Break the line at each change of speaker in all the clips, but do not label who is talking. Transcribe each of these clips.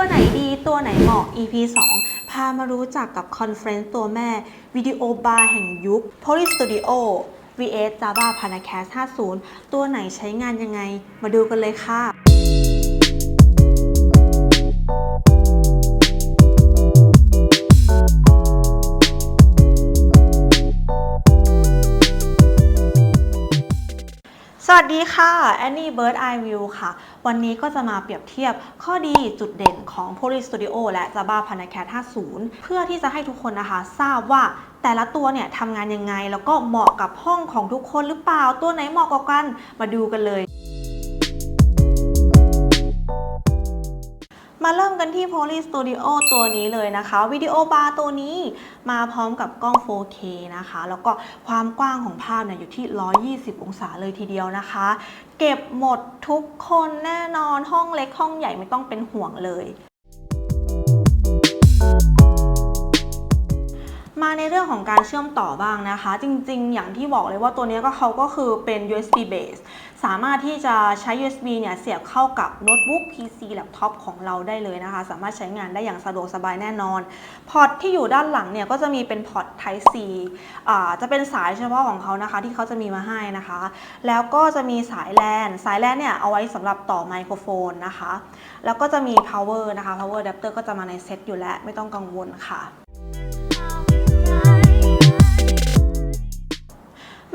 ตัวไหนดีตัวไหนเหมาะ EP 2 พามารู้จักกับคอนเฟรนซ์ตัวแม่วิดีโอบาร์แห่งยุค Poly Studio vs Java Panacast 50 ตัวไหนใช้งานยังไง มาดูกันเลยค่ะ วัสดีค่ะแอนนี่เบิร์ดไอวิวค่ะ วันนี้ก็จะมาเปรียบเทียบข้อดีจุดเด่นของ Poly Studio และ Java Panacat 50 เพื่อที่จะให้ทุกคนนะคะ ทราบว่าแต่ละตัวเนี่ยทำงานยังไง แล้วก็เหมาะกับห้องของทุกคนหรือเปล่าตัวไหนเหมาะกว่ากันมาดูกันเลย มาเริ่มกันที่ Poly Studio ตัวนี้เลยนะคะวิดีโอบาร์ตัวนี้มาพร้อมกับกล้อง 4K นะคะ แล้วก็ความกว้างของภาพเนี่ยอยู่ที่ 120 องศาเลยทีเดียวนะคะ เก็บหมดทุกคนแน่นอนห้องเล็กห้องใหญ่ไม่ต้องเป็นห่วงเลย มาในเรื่องของการเชื่อมต่อบ้างนะคะ จริงๆ อย่างที่บอกเลยว่าตัวนี้ก็เขาก็คือเป็น USB base สามารถที่จะใช้ USB เนี่ยเสียบเข้ากับโน้ตบุ๊ก PC แล็ปท็อปของเราได้เลยนะคะ สามารถใช้งานได้อย่างสะดวกสบายแน่นอน พอร์ตที่อยู่ด้านหลังเนี่ยก็จะมีเป็นพอร์ต Type C อ่าจะเป็นสายเฉพาะของเขานะคะ ที่เขาจะมีมาให้นะคะ แล้วก็จะมีสายแลนสายแลนเนี่ยเอาไว้สำหรับต่อไมโครโฟนนะคะ แล้วก็จะมี power นะคะ power adapter ก็จะมาในเซ็ตอยู่แล้วไม่ต้องกังวลค่ะ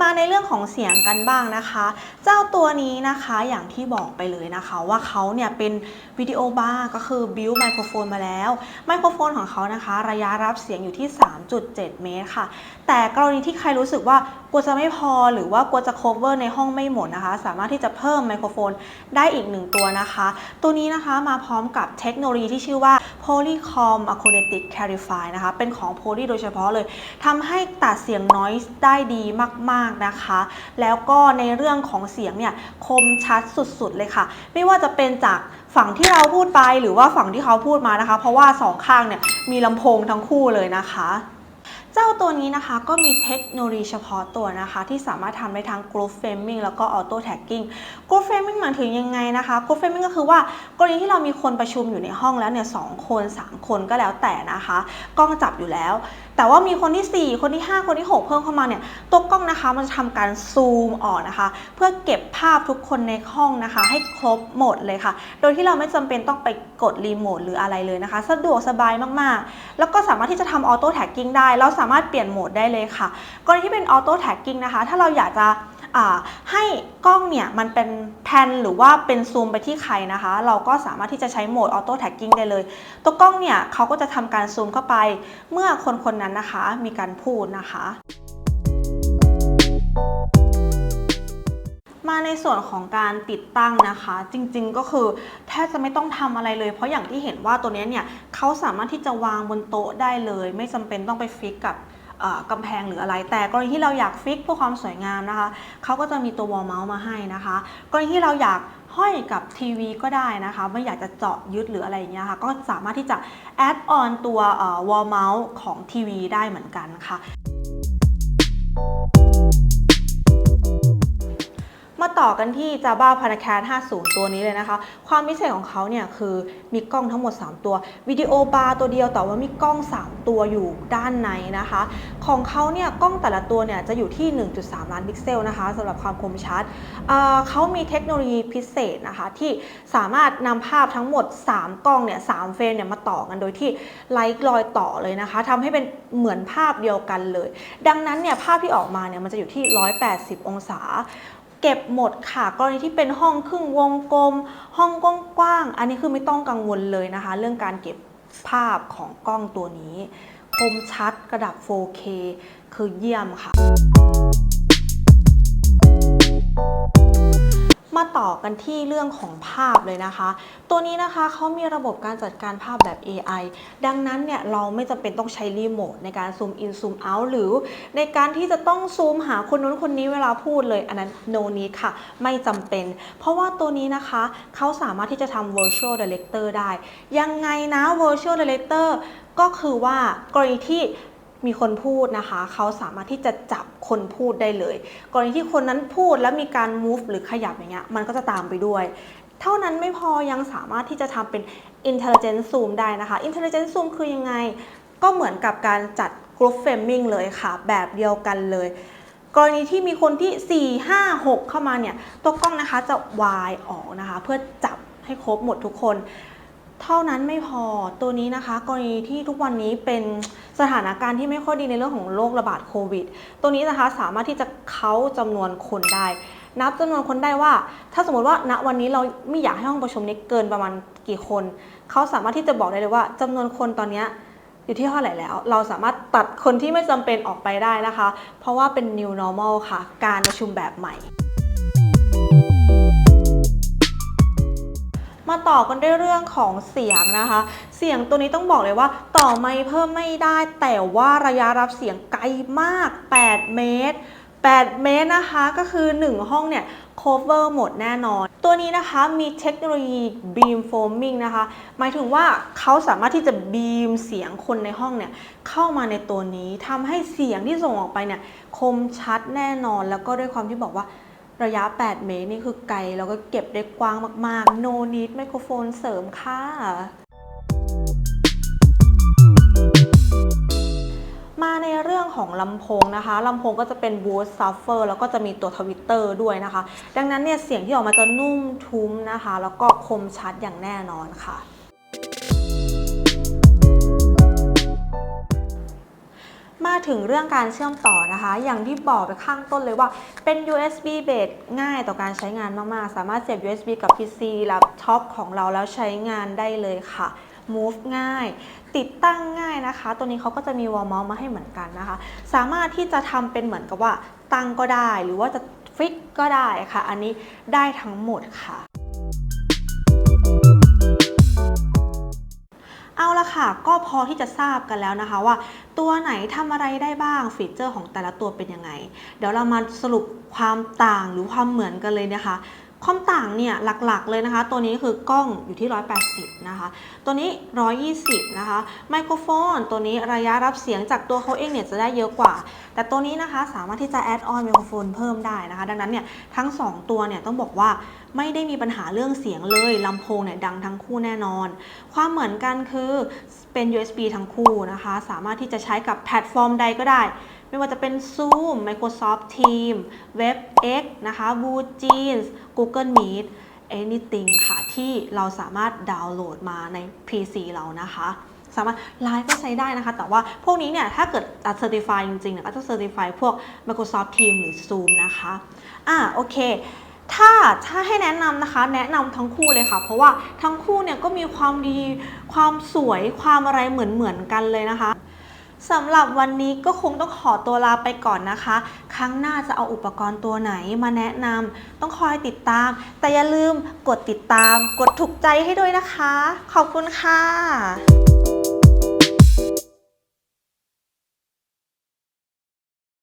มาในเรื่องของเสียงกันบ้างนะคะ เจ้าตัวนี้นะคะอย่างที่บอกไปเลยนะคะว่าเขาเนี่ยเป็นวิดีโอบาร์ก็คือบิวไมโครโฟนมาแล้ว ไมโครโฟนของเขานะคะ ระยะรับเสียงอยู่ที่ 3.7 เมตรค่ะ แต่กรณีที่ใครรู้สึกว่ากลัวจะไม่พอหรือว่ากลัวจะ cover ในห้องไม่หมดนะคะ สามารถที่จะเพิ่มไมโครโฟนได้อีกหนึ่งตัวนะคะ ตัวนี้นะคะมาพร้อมกับเทคโนโลยีที่ชื่อว่า Polycom Acoustic Clarify นะคะ เป็นของ Poly โดยเฉพาะเลยทำให้ตัดเสียง noise ได้ดีมากนะคะ แล้วก็ในเรื่องของเสียงเนี่ยคมชัดสุดๆเลยค่ะ ไม่ว่าจะเป็นจากฝั่งที่เราพูดไปหรือว่าฝั่งที่เขาพูดมานะคะ เพราะว่าสองข้างเนี่ยมีลำโพงทั้งคู่เลยนะคะ เจ้าตัวนี้นะคะก็มีเทคโนโลยีเฉพาะตัวนะคะ ที่สามารถทำได้ทั้ง Group Framing แล้วก็ Auto Tagging Group Framing หมายถึงยังไงนะคะ Group Framing ก็คือว่ากรณีที่เรามีคนประชุมอยู่ในห้องแล้วเนี่ยสองคน 3 คนก็แล้วแต่นะคะ กล้องจับอยู่แล้ว แต่ว่ามีคนที่ 4 คนที่ 5 คนที่ 6 เพิ่มเข้ามาเนี่ยตัวกล้องนะคะมันจะทำการซูมออกนะคะ เพื่อเก็บภาพทุกคนในห้องนะคะ ให้ครบหมดเลยค่ะ โดยที่เราไม่จำเป็นต้องไปกดรีโมทหรืออะไรเลยนะคะ สะดวกสบายมากๆ แล้วก็สามารถที่จะทำออโต้แท็กกิ้งได้เราสาามารถเปลี่ยนโหมดได้เลยค่ะ กรณีที่เป็นออโต้แท็กกิ้งนะคะ ถ้าเราอยากจะให้กล้องเนี่ยมันเป็นแพนหรือว่าเป็นซูมไปที่ใครนะคะ เราก็สามารถที่จะใช้โหมดออโต้แท็กกิ้งได้เลย ตัวกล้องเนี่ยเขาก็จะทำการซูมเข้าไป เมื่อคนคนนั้นนะคะมีการพูดนะคะ มาในส่วนของการติดตั้งนะคะ จริงๆก็คือแทบจะไม่ต้องทำอะไรเลย เพราะอย่างที่เห็นว่าตัวนี้เนี่ยเขาสามารถที่จะวางบนโต๊ะได้เลย ไม่จำเป็นต้องไปฟิกกับกำแพงหรืออะไร แต่กรณีที่เราอยากฟิกเพื่อความสวยงามนะคะเขาก็จะมีตัววอลเมาส์มาให้นะคะ กรณีที่เราอยากห้อยกับทีวีก็ได้นะคะ ไม่อยากจะเจาะยึดหรืออะไรอย่างเงี้ยค่ะ ก็สามารถที่จะแอดออนตัววอลเมาส์ของทีวีได้เหมือนกันค่ะ ต่อกันที่ Java Panacat 50 ตัวนี้เลยนะคะ ความพิเศษของเขาเนี่ยคือมีกล้องทั้งหมด 3 ตัววิดีโอบาร์ตัวเดียวแต่ว่ามีกล้อง 3 ตัวอยู่ด้านในนะคะ ของเขาเนี่ยกล้องแต่ละตัวเนี่ยจะอยู่ที่ 1.3 ล้านพิกเซลนะคะสำหรับความคมชัดเเขามีเทคโนโลยีพิเศษนะคะที่สามารถนำภาพทั้งหมด 3 กล้องเนี่ย3เฟรมเนี่ยมาต่อกันโดยที่ไลค์รอยต่อเลยนะคะทำให้เป็นเหมือนภาพเดียวกันเลย ดังนั้นเนี่ยภาพที่ออกมาเนี่ยมันจะอยู่ที่ 180 องศา เก็บหมดค่ะ กรณีที่เป็นห้องครึ่งวงกลม ห้องกว้างๆอันนี้คือไม่ต้องกังวลเลยนะคะ เรื่องการเก็บภาพของกล้องตัวนี้ คมชัดกระดับ 4K คือเยี่ยมค่ะ กันที่เรื่องของภาพเลยนะคะ ตัวนี้นะคะเขามีระบบการจัดการภาพแบบ AI ดังนั้นเนี่ยเราไม่จำเป็นต้องใช้รีโมทในการซูมอินซูมเอาท์หรือ ในการที่จะต้องซูมหาคนนู้นคนนี้เวลาพูดเลย อันนั้น no need ค่ะ ไม่จำเป็น เพราะว่าตัวนี้นะคะเขาสามารถที่จะทำ virtual director ได้ ยังไงนะ virtual director ก็คือว่ากรณีที่ มีคนพูดนะคะ เขาสามารถที่จะจับคนพูดได้เลย กรณีที่คนนั้นพูดแล้วมีการ move หรือขยับอย่างเงี้ยมันก็จะตามไปด้วย เท่านั้นไม่พอยังสามารถที่จะทำเป็น intelligent zoom ได้นะคะ intelligent zoom คือยังไง ก็เหมือนกับการจัด group framing เลยค่ะ แบบเดียวกันเลยกรณีที่มีคนที่ 4 5 6 เข้ามาเนี่ย ตัวกล้องนะคะจะวายออกนะคะ เพื่อจับให้ครบหมดทุกคน เท่านั้นไม่พอตัวนี้นะคะ กรณีที่ทุกวันนี้เป็นสถานการณ์ที่ไม่ค่อยดีในเรื่องของโรคระบาดโควิด ตัวนี้นะคะสามารถที่จะเค้าจำนวนคนได้ นับจำนวนคนได้ว่า ถ้าสมมติว่าณวันนี้เราไม่อยากให้ห้องประชุมนี้เกินประมาณกี่คน เขาสามารถที่จะบอกได้เลยว่าจำนวนคนตอนนี้อยู่ที่เท่าไหร่แล้ว เราสามารถตัดคนที่ไม่จำเป็นออกไปได้นะคะ เพราะว่าเป็น new normal ค่ะ การประชุมแบบใหม่ มาต่อกันด้วยเรื่องของเสียงนะคะ เสียงตัวนี้ต้องบอกเลยว่า ต่อไมค์เพิ่มไม่ได้ แต่ว่าระยะรับเสียงไกลมาก 8 เมตร 8 เมตรนะคะก็คือ 1 ห้องเนี่ย cover หมดแน่นอน ตัวนี้นะคะมีเทคโนโลยี beam foaming นะคะ หมายถึงว่าเขาสามารถที่จะบีมเสียงคนในห้องเนี่ย เข้ามาในตัวนี้ทำให้เสียงที่ส่งออกไปเนี่ย คมชัดแน่นอนแล้วก็ด้วยความที่บอกว่า ระยะ 8 เมตรนี่คือไกลแล้วก็เก็บได้กว้างมากๆ no need ไมโครโฟนเสริมค่ะมาในเรื่องของลำโพงนะคะลำโพงก็จะเป็น boost subwoofer แล้วก็จะมีตัวทวิตเตอร์ด้วยนะคะ ดังนั้นเนี่ยเสียงที่ออกมาจะนุ่มทุ้มนะคะ แล้วก็คมชัดอย่างแน่นอนค่ะ ถึงเรื่องการเชื่อมต่อนะคะ อย่างที่บอกไปข้างต้นเลยว่าเป็น USB base ง่ายต่อการใช้งานมากๆ สามารถเสียบ USB กับ PC แล็ปท็อปของเราแล้วใช้งานได้เลยค่ะ move ง่าย ติดตั้งง่ายนะคะ ตัวนี้เขาก็จะมี wall mount มาให้เหมือนกันนะคะ สามารถที่จะทำเป็นเหมือนกับว่าตั้งก็ได้ หรือว่าจะฟิกก็ได้ค่ะ อันนี้ได้ทั้งหมดค่ะ เอาละค่ะ ก็พอที่จะทราบกันแล้วนะคะว่า ตัวไหนทำอะไรได้บ้างฟีเจอร์ของแต่ละตัวเป็นยังไง เดี๋ยวเรามาสรุปความต่างหรือความเหมือนกันเลยนะคะความต่างเนี่ยหลักๆเลยนะคะ ตัวนี้คือกล้องอยู่ที่ 180 นะคะ ตัวนี้ 120 นะคะ ไมโครโฟน ตัวนี้ระยะรับเสียงจากตัวเขาเองเนี่ยจะได้เยอะกว่า แต่ตัวนี้นะคะสามารถที่จะแอดออนไมโครโฟนเพิ่มได้นะคะ ดังนั้นเนี่ยทั้ง 2 ตัวเนี่ยต้องบอกว่า ไม่ได้มีปัญหาเรื่องเสียงเลยลำโพงเนี่ยดังทั้งคู่แน่นอน ความเหมือนกันคือเป็น USB ทั้งคู่นะคะ สามารถที่จะใช้กับแพลตฟอร์มใดก็ได้ ไม่ว่าจะเป็น Zoom Microsoft Teams WebEx นะคะ BlueJeans Google Meet anything ค่ะ ที่เราสามารถดาวน์โหลดมาใน PC เรานะคะ สามารถไลฟ์ก็ใช้ได้นะคะ แต่ว่าพวกนี้เนี่ย ถ้าเกิดอัด Certify จริงๆเนี่ยก็จะ Certify พวก Microsoft Teams หรือ Zoom นะคะ อะโอเค ถ้าถ้าให้แนะนำนะคะ แนะนำทั้งคู่เลยค่ะ เพราะว่าทั้งคู่เนี่ยก็มีความดี ความสวยความอะไรเหมือนเหมือนกันเลยนะคะสำหรับวันนี้ก็คงต้องขอตัวลาไปก่อนนะคะ ครั้งหน้าจะเอาอุปกรณ์ตัวไหนมาแนะนำต้องคอยติดตาม แต่อย่าลืมกดติดตาม กดถูกใจให้ด้วยนะคะ ขอบคุณค่ะ